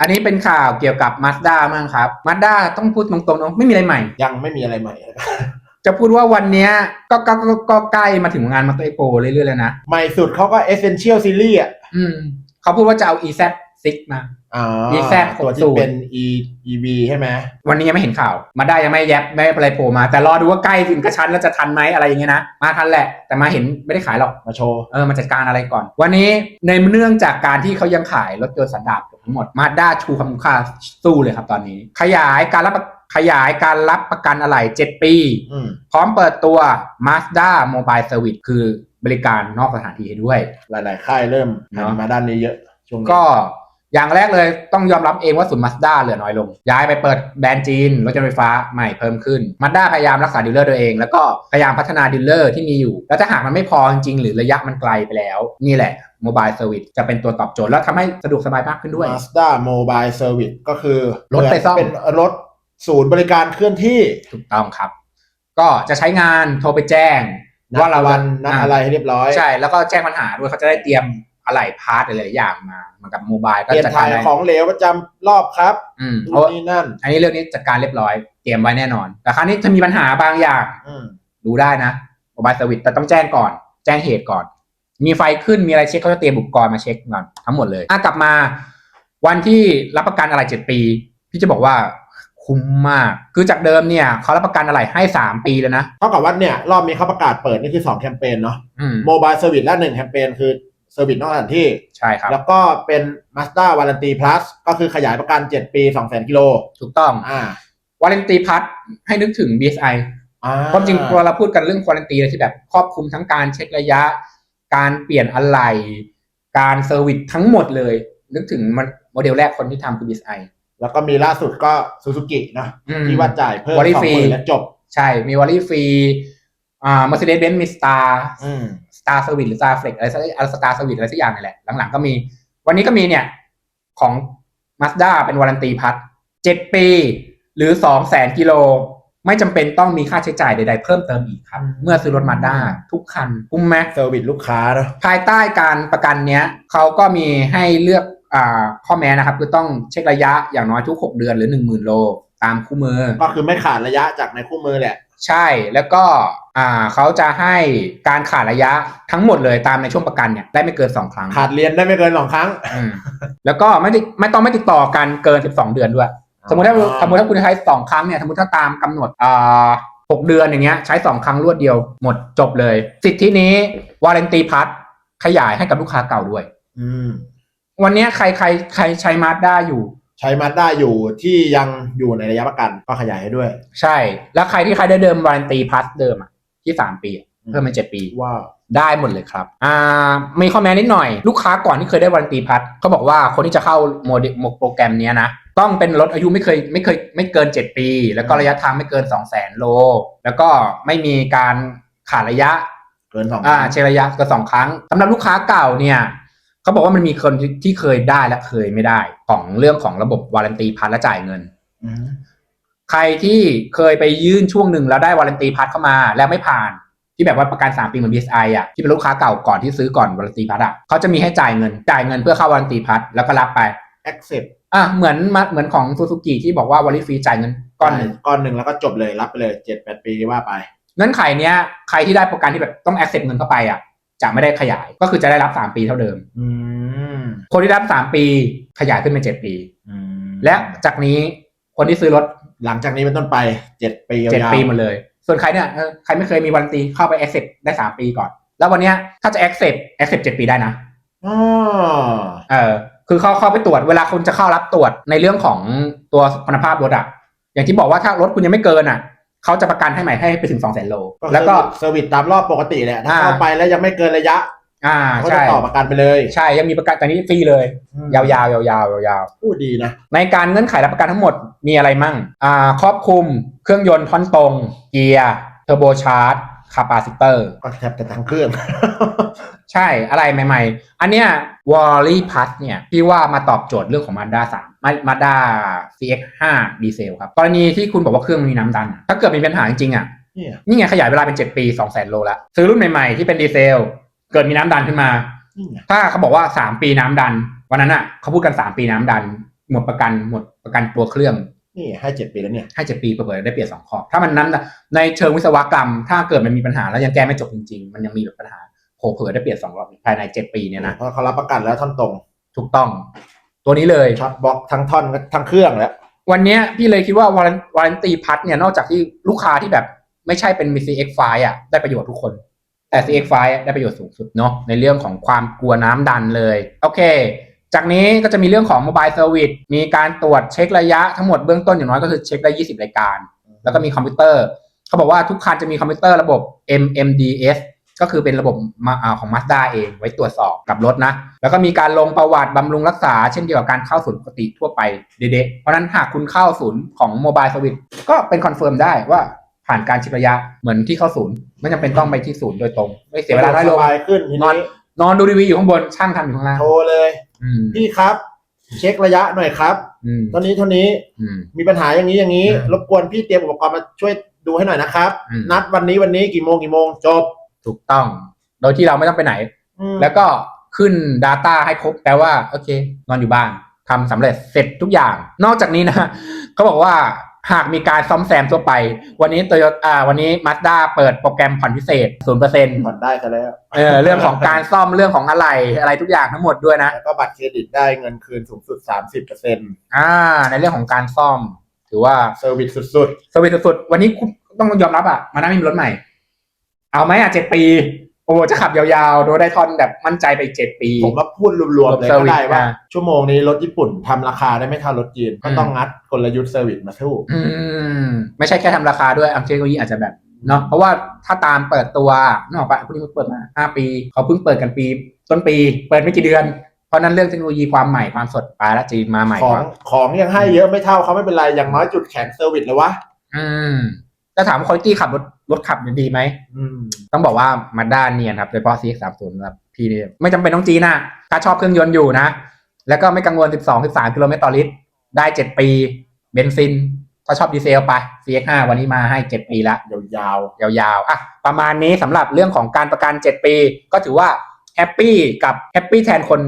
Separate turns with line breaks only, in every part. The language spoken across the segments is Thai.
อันนี้เป็นข่าวเกี่ยวกับ Mazda มั้งครับ Mazda ต้องพูดตรงๆเนอะไม่มีอะไรใหม่
ยังไม่มีอะไรใหม่
จะพูดว่าวันเนี้ยก็ก็ก็ก็ใกล้มาถึงงานมาเตอร์โปเรื่อยๆแล้วนะ
ใหม่สุดเขาก็ Essential Series อะ
อืมเขาพูดว่าจะเอา EZ6 มา
อ่า
EZ
ตัวที่เป็น E EV ใช่ไหม
วันนี้ยังไม่เห็นข่าว มาได้ยังไม่แยบไม่อะไรโผล่มา แต่รอดูว่าใกล้ถึงกระชั้นแล้วจะทันไหมอะไรอย่างเงี้ยนะ มาทันแหละ แต่มาเห็นไม่ได้ขายหรอก
มาโชว์
เออ มาจัดการอะไรก่อน วันนี้ในเนื่องจากการที่เขายังขายรถยนต์สันดาปอยู่ทั้งหมด มาด้าชูคำค่าสู้เลยครับตอนนี้ ขยายการรับขยายการรับประกันอะไหล่7ปี
อืม
พร้อมเปิดตัว Mazda Mobile Service คือบริการนอกสถานที่ให้ด้วย
หลาย ๆ ค่ายเริ่มหัน
เนอะ
มาด้านนี้เยอะช่วงนี้
ก็ อย่างแรกเลยต้องยอมรับเองว่าศูนย์ Mazda เหลือน้อยลง ย้ายไปเปิดแบรนด์จีนรถยนต์ไฟฟ้าใหม่เพิ่มขึ้น Mazda พยายามรักษาดีลเลอร์ตัวเอง แล้วก็พยายามพัฒนาดีลเลอร์ที่มีอยู่ แล้วถ้าหากมันไม่พอจริงๆหรือระยะมันไกลไปแล้ว นี่แหละ Mobile Service จะเป็นตัวตอบโจทย์แล้วทำให้สะดวกสบายมากขึ้นด้วย
Mazda Mobile Service ก็คือ
รถไปซ่อม
เป็นรถศูนย์บริการเคลื่อนที่
ถูกต้องครับ ก็จะใช้งานโทรไปแจ้ง
นัด
ว่าเรา
วันนัดอะไรให้เรียบร้อย
ใช่แล้วก็แจ้งปัญหาด้วยเขาจะได้เตรียม อะไหล่พาร์ทหลายๆอย่างมาเหมือนกับโมบายก็
เปลี่ยน
จัด
ถ่ากา
ยรได้
ของเหลวประจำรอบครับ
อืม
นู่นนี่นั่น
อันนี้เรื่องนี้จัดการเรียบร้อยเตรียมไว้แน่นอน แต่ครั้งนี้จะมีปัญหาบางอย่าง
อืม
ดูได้นะโมบายเซอร์วิสแต่ต้องแจ้งก่อน แจ้งเหตุก่อน มีไฟขึ้นมีอะไรเช็คเขาจะเตรียมอุปกรณ์มาเช็คก่อนทั้งหมดเลยอะกลับมา วันที่รับประกันอะไรเจ็ดปี พี่จะบอกว่าคุ้มมาก คือจากเดิมเนี่ยเขารับประกันอะไรให้สามปีแล้วนะ
เท่ากับว่าเนี่ย รอบนี้เขาประกาศเปิดนี่คือ2แคมเปญเนาะ
อืม
โมบายเซอร์วิสและ1แคมเปญคือ เซอร์วิสนอกสถานที่
ใช่ครับ
แล้วก็เป็น Mazda Warranty Plus ก็คือขยายประกัน 7 ปี 200,000กิโล
ถูกต้อง
อ่า
วาเลนตีพัทให้นึกถึง BSI
อ่า
ความจริงเวลาเราพูดกันเรื่องควอลันตีที่แบบครอบคลุมทั้งการเช็คระยะ การเปลี่ยนอะไหล่การเซอร์วิสทั้งหมดเลย นึกถึงมันโมเดลแรกคนที่ทำคือ BSI
แล้วก็มีล่าสุดก็ซูซูกินะ
อืม
ที่ว่าจ่ายเพิ่ม
Warranty
สองหมื่นแล้วจบ
ใช่มีวอลลี่ฟรีอ่า Mercedes Benz มี Star
อืม
Star Service หรือ Star Flex อะไรสักอะไร Star Service อะไรสักอย่างนี่แหละหลังๆก็มี วันนี้ก็มีเนี่ยของ Mazda เป็นวารันตีพัทเจ็ดปี หรือสองแสนกิโล ไม่จำเป็นต้องมีค่าใช้จ่ายใด ๆ เพิ่มเติมอีกครับ
อืม
เมื่อซื้อรถมาด้าทุกคันคุ้มไหม
เซอร์วิสลูกค้าเนอะ
ภายใต้การประกันเนี้ยเขาก็มีให้เลือกอ่าข้อแม้นะครับคือต้องเช็คระยะอย่างน้อยทุก 6 เดือนหรือ 1 0,000 โล ตามคู่มือ
ก็คือไม่ขาดระยะจากในคู่มือแหละ
ใช่แล้วก็ อ่าเขาจะให้การขาดระยะทั้งหมดเลยตามในช่วงประกันเนี่ยได้ไม่เกิน 2 ครั้ง
ขาดเรียนได้ไม่เกินสองครั้ง
อืมแล้วก็ไม่ได้ไม่ต้องไม่ติดต่อกันเกิน 12 เดือนด้วย สมมติถ้า
อ๋อ
สมมติถ้าคุณใช้สองครั้งเนี่ยสมมติถ้าตามกำหนดอ่าหกเดือนอย่างเงี้ยใช้สองครั้งรวดเดียวหมดจบเลย สิทธินี้วาเลนตีพัทขยายให้กับลูกค้าเก่าด้วย
อืม
วันเนี้ยใครใครใครใช้มาสด้าอยู่
ใช้มาด้าอยู่ที่ยังอยู่ในระยะประกันก็ขยายให้ด้วย
ใช่ แล้วใครที่ใครได้เดิมวารันตีพัสเดิมอะ ที่สามปีอะ
อืม
เพิ่มเป็นเจ็ดปี
ว้าว
ได้หมดเลยครับอ่ามีข้อแม้นิดหน่อย ลูกค้าก่อนที่เคยได้วารันตีพัสเขาบอกว่าคนที่จะเข้าโมเดลโปรแกรมเนี้ยนะต้องเป็นรถอายุไม่เคยไม่เคยไม่เกิน 7 ปี แล้วก็ระยะทางไม่เกิน 2 0 0 0 0 0 โล แล้วก็ไม่มีการขาดระยะ
เกินสอง
อ่าเช็คระยะก็สองครั้งสำหรับลูกค้าเก่าเนี่ยเขาบอกว่ามันมีคนที่ที่เคยได้และเคยไม่ได้ ของเรื่องของระบบวารันตีพัสและจ่ายเงิน
อืม
ใครที่เคยไปยื่นช่วงหนึ่งแล้วได้วารันตีพัทเข้ามาแล้วไม่ผ่านที่แบบว่าประกัน 3 ปีเหมือน BSI อะที่เป็นลูกค้าเก่าก่อนที่ซื้อก่อนวารันตีพัทอะเขาจะมีให้จ่ายเงินจ่ายเงินเพื่อเข้าวารันตีพัทแล้วก็รับไป
accept
อะเหมือนมาเหมือนของซูซูกิที่บอกว่าวาริฟรีจ่ายเงินก้อนหนึ่ง
ก้อนหนึ่งแล้วก็จบเลยรับไปเลยเจ็ดแปดปีว่าไป
เงื่อนไขเนี้ยใครที่ได้ประกันที่แบบต้อง accept เงินเข้าไปอะจะไม่ได้ขยายก็คือจะได้รับ 3 ปีเท่าเดิม
อืม
คนที่ได้รับ 3 ปีขยายขึ้นเป็น7ปี
อืม
และจากนี้คนที่ซื้อรถ
หลังจากนี้เป็นต้นไปเจ็ดปียาวๆ
เจ็ดปีหมดเลย ส่วนใครเนี่ยเออใครไม่เคยมีวันตีเข้าไป accept ได้สามปีก่อน แล้ววันเนี้ยถ้าจะ accept accept เจ็ดปีได้นะ
อ๋อ
เออ คือเขาเข้าไปตรวจเวลาคุณจะเข้ารับตรวจในเรื่องของตัวคุณภาพรถอะอย่างที่บอกว่าถ้ารถคุณยังไม่เกินอะเขาจะประกันให้ใหม่ให้ไปถึงสองแสนโล
แล้
แล้วว
ก็
ก็
เซอร์วิสตามรอบปกติแหละถ้า
อ่า
เข้าไปแล้วยังไม่เกินระยะ
อ่า
ก็จะ
ใช่
ต่อประกันไปเลย
ใช่ยังมีประกันแต่นี้ฟรีเลย ยาวๆยาวๆยาวๆยาว
พูดดีนะ
ๆในการเงื่อนไขรับประกันทั้งหมดมีอะไรมั่งอ่าครอบคลุมเครื่องยนต์ท่อนตรง เกียร์เทอร์โบชาร์จคาปาซิเตอร์
ก็แทบจะทั้งเครื่อง
ใช่อะไรใหม่ ๆ อันเนี้ยวอลลี่พัทเนี่ยพี่ว่ามาตอบโจทย์เรื่องของ Mazda 3 Mazda CX5 ดีเซลครับกรณีที่คุณบอกว่าเครื่องมีน้ำดัน ถ้าเกิดมีปัญหาจริงๆอะ
เนี่ย
นี่ไงขยายเวลาเป็น 7 ปี 2 0 0 0 0 0 โลแล้ว ซื้อรุ่นใหม่ ๆ ที่เป็นดีเซล เกิดมีน้ำดันขึ้นมา
นี่ไง
ถ้าเขาบอกว่า3ปีน้ำดัน วันนั้นอะเขาพูดกัน3ปีน้ำดัน หมดประกันหมดประกันตัวเครื่อง
นี่ให้เจ็ดปีแล้วเนี่ย
ให้เจ็ดปีเปิดได้เปลี่ยนสองข้อถ้ามันนั้นน่ะในเชิงวิศวกรรม ถ้าเกิดมันมีปัญหาแล้วยังแก้ไม่จบจริงๆ มันยังมีแบบปัญหาโผล่เผยได้เปลี่ยนสองรอบภายในเจ็ดปีเนี่ยนะ
เพราะเขารับประกันแล้วท่อนตรง
ถูกต้อง ตัวนี้เลย
ช็อตบล็อกทั้งท่อนทั้งเครื่องแล้ว
วันเนี้ยพี่เลยคิดว่าวารันวารันตีพัทเนี่ยนอกจากที่ลูกค้าที่แบบไม่ใช่เป็น CX5 อะได้ประโยชน์ทุกคน แต่ CX5 ได้ประโยชน์สูงสุดเนาะในเรื่องของความกลัวน้ำดันเลย โอเค จากนี้ก็จะมีเรื่องของ Mobile Service มีการตรวจเช็คระยะทั้งหมดเบื้องต้นอย่างน้อยก็คือเช็คได้ 20 รายการ แล้วก็มีคอมพิวเตอร์ เขาบอกว่าทุกคันจะมีคอมพิวเตอร์ระบบ MMDS ก็คือเป็นระบบของ Mazda เองไว้ตรวจสอบกับรถนะ แล้วก็มีการลงประวัติบำรุงรักษา เช่นเดียวกับการเข้าศูนย์ปกติทั่วไปเด็ดเพราะฉะนั้นหากคุณเข้าศูนย์ของ Mobile Service ก็เป็นคอนเฟิร์มได้ว่า ผ่านการเช็คระยะเหมือนที่เข้าศูนย์ไม่จำเป็นต้องไปที่ศูนย์โดยตรงไม่เสียเวลาน้อยล
ส
ง
บายขึ้นที
นอน
นี้
นอนดูทีวีอยู่ข้างบนช่างทำอยู่ข้างล่าง
โทรเลย
อืม
พี่ครับ เช็คระยะหน่อยครับ
อืม
ตอนนี้เท่านี้
อืม
มีปัญหาอย่างนี้อย่างนี้
อืม
รบกวนพี่เตรียมอุปกรณ์มาช่วยดูให้หน่อยนะครับ
อืม
นัดวันนี้วันนี้กี่โมงกี่โมงจบ
ถูกต้อง โดยที่เราไม่ต้องไปไหน
อืม
แล้วก็ขึ้น Data ให้ครบแปลว่า โอเค นอนอยู่บ้านทำสำเร็จเสร็จทุกอย่าง นอกจากนี้นะ เขาบอกว่า หากมีการซ่อมแซมทั่วไป วันนี้โตโยต้าวันนี้ Mazda เปิดโปรแกรมผ่อนพิเศษ0%เผ่
อนได้ซะแล้ว
ออเรื่องของการซ่อมเรื่องของอะไรอะไรทุกอย่างทั้งหมดด้วยนะ
แล้วก็บัตรเครดิตได้เงินคืนสูงสุด 30%เอ่า
ในเรื่องของการซ่อม ถือว่า
ซอร์วิสสุด
สวิตสุดๆวันนี้คุณต้องยอมรับอะ มานั่งไม่มีรถใหม่ เอาไหมอะเจ็ดปี โอ้จะขับยาวๆ โดยได้ทอนแบบมั่นใจไปเจ็ดปี
ๆผมว่าพูดรวมๆเลย
เซอร์
ก็
วิส
ได้ว่า
อะ
ชั่วโมงนี้รถญี่ปุ่นทำราคาได้ไม่เท่ารถจีน ก็
อืม
ต้องงัดกลยุทธ์เซอร์วิสมาสู้
อืมไม่ใช่แค่ทำราคาด้วยอัมเทคโนโลยีอาจจะแบบเนาะเพราะว่าถ้าตามเปิดตัวนกออกปะพวกนี้มันเปิดมาห้าปี เขาเพิ่งเปิดกันปี ต้นปี เปิดไม่กี่เดือนเพราะฉะนั้นเรื่องเทคโนโลยีความใหม่ความสดไปแล้วจีนมาใหม่
ของ
กว่า
ของยังให้เยอะไม่เท่าเขาไม่เป็นไรอย่างน้อยจุดแข็งเซอร์วิสเลยวะ
อืมถ้าถามว่าคุณภาพขับรถรถขับดีไหม
อืม
ต้องบอกว่ามาด้านเนียนครับโดยเฉพาะ CX 3 0สำหรับพี่เนี่ยไม่จำเป็นต้องจีนนะถ้าชอบเครื่องยนต์อยู่นะ แล้วก็ไม่กังวล 12 13 กิโลเมตรต่อลิตร ได้ 7 ปี เบนซิน ถ้าชอบดีเซลไป CX 5 วันนี้มาให้ 7 ปีละ
ยาว
ยาวๆอะประมาณนี้สำหรับเรื่องของการประกัน 7 ปี ก็ถือว่าแฮปปี้กับแฮปปี้แทนคน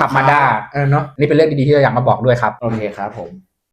ขับมาด้าเออเนาะนี่เป็นเรื่องดีๆที่เราอยากมาบอกด้วยครับ
ๆโอเคครับผม